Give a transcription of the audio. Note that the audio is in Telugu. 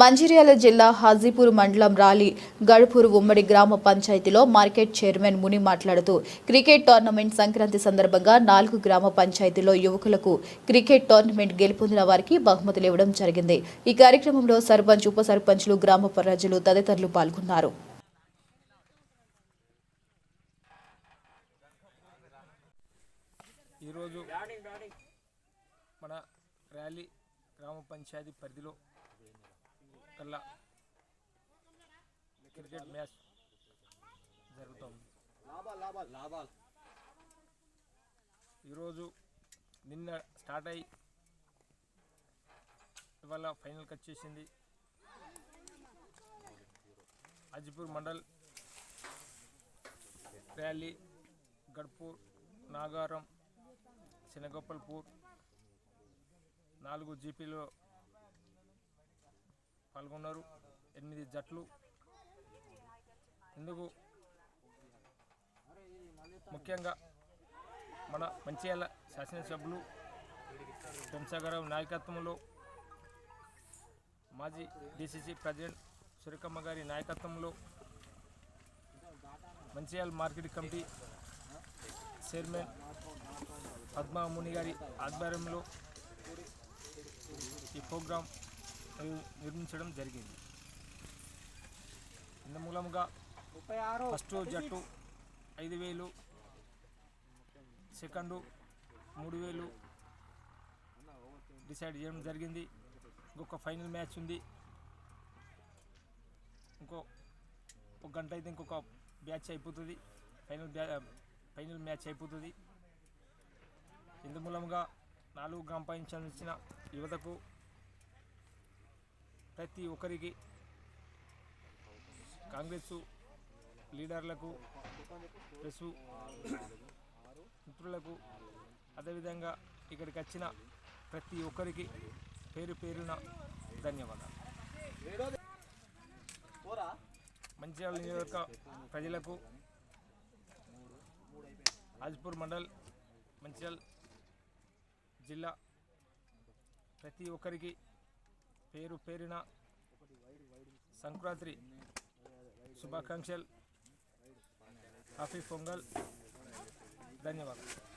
మంచిర్యాల జిల్లా హాజీపూర్ మండలం రాలి గడ్పూర్ ఉమ్మడి గ్రామ పంచాయతీలో మార్కెట్ చైర్మన్ ముని మాట్లాడుతూ క్రికెట్ టోర్నమెంట్ సంక్రాంతి సందర్భంగా నాలుగు గ్రామ పంచాయతీలో యువకులకు క్రికెట్ టోర్నమెంట్ గెలుపొందిన వారికి బహుమతులు ఇవ్వడం జరిగింది. ఈ కార్యక్రమంలో సర్పంచ్ ఉప సర్పంచ్లు గ్రామ ప్రజలు తదితరులు పాల్గొన్నారు. ఈరోజు మన ర్యాలీ గ్రామ పంచాయతీ పరిధిలో కల్లా క్రికెట్ మ్యాచ్ జరుగుతుంది. ఈరోజు నిన్న స్టార్ట్ అయ్యి ఇవాళ ఫైనల్కి వచ్చేసింది అజిపూర్ మండల్ ర్యాలీ గడ్పూర్ నాగారం శనగోపాల్పూర్ నాలుగు జీపీలో పాల్గొన్నారు. ఎనిమిది జట్లు ఇందుకు ముఖ్యంగా మన మంచిర్యాల శాసనసభ్యులు పెంచగరావు నాయకత్వంలో మాజీ డిసిసి ప్రెసిడెంట్ సురేఖమ్మ గారి నాయకత్వంలో Mancherial market committee chairman Padmamuni గారి ఆధ్వర్యంలో ఈ ప్రోగ్రాం నిర్మించడం జరిగింది. ఇందు మూలంగా ఫస్ట్ జట్టు ఐదు వేలు సెకండు మూడు వేలు డిసైడ్ చేయడం జరిగింది. ఇంకొక ఫైనల్ మ్యాచ్ ఉంది. ఇంకో ఒక గంట అయితే ఇంకొక బ్యాచ్ అయిపోతుంది. ఫైనల్ ఫైనల్ మ్యాచ్ అయిపోతుంది. ఇందు మూలంగా నాలుగు గ్రామ పంచాయతీలు ఇచ్చిన యువతకు ప్రతి ఒక్కరికి కాంగ్రెస్ లీడర్లకు ప్రెస్ మిత్రులకు అదేవిధంగా ఇక్కడికి వచ్చిన ప్రతి ఒక్కరికి పేరు పేరున ధన్యవాదాలు. మంచిర్యాల నియోజక ప్రజలకు హాజ్పూర్ మండల్ మంచిర్యాల జిల్లా ప్రతి ఒక్కరికి పేరు పేరిన సంక్రాంతి శుభాకాంక్షలు. హ్యాపీ పొంగల్. ధన్యవాదాలు.